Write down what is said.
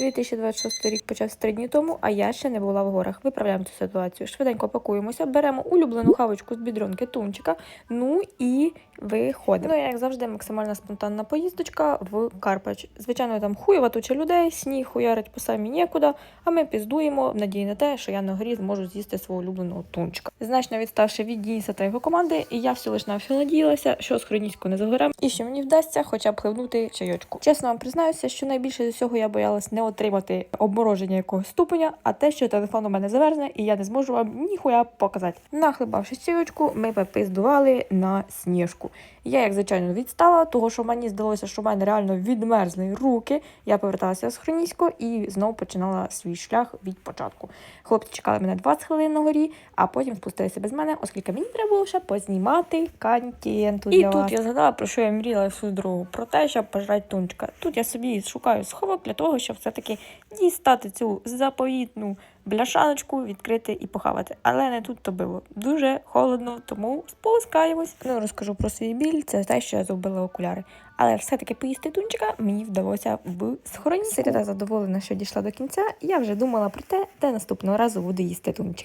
2026 рік почався три дні тому, а я ще не була в горах. Виправляємо цю ситуацію. Швиденько пакуємося, беремо улюблену хавочку з бідрунки тунчика. Ну і виходимо. Ну, як завжди, максимально спонтанна поїздочка в Карпач. Звичайно, там хуєва туча людей, сніг хуярить по самі нікуди, а ми піздуємо в надії на те, що я на горі зможу з'їсти свого улюбленого тунчика. Значно відставши від Дініса та його команди, і я всього лиш навсього надіялася, що з хронічку не загорем, і що мені вдасться хоча б хливнути чайочку. Чесно вам признаюся, що найбільше з усього я боялась не отримати обмороження якогось ступеня, а те, що телефон у мене заверзне, і я не зможу вам ніхуя показати. Нахлебавши чайочку, ми попиздували на сніжку. Я, як звичайно, відстала, того що мені здалося, що в мене реально відмерзли руки. Я поверталася з хронісько і знову починала свій шлях від початку. Хлопці чекали мене 20 хвилин на горі, а потім спустилися без мене, оскільки мені треба було ще познімати контенту. І для тут вас. я згадала, про що я мріяла всю дорогу, про те, щоб пожрати тунчика. Тут я собі шукаю сховок для того, щоб все-таки дістати цю заповітну бляшаночку, відкрити і похавати. Але не тут то було. Дуже холодно, тому спускаємось. Ну, розкажу про свій біль. Це те, що я зробила окуляри. Але все-таки поїсти тунчика мені вдалося в схороні. Середа задоволена, що дійшла до кінця. Я вже думала про те, де наступного разу буду їсти тунчик.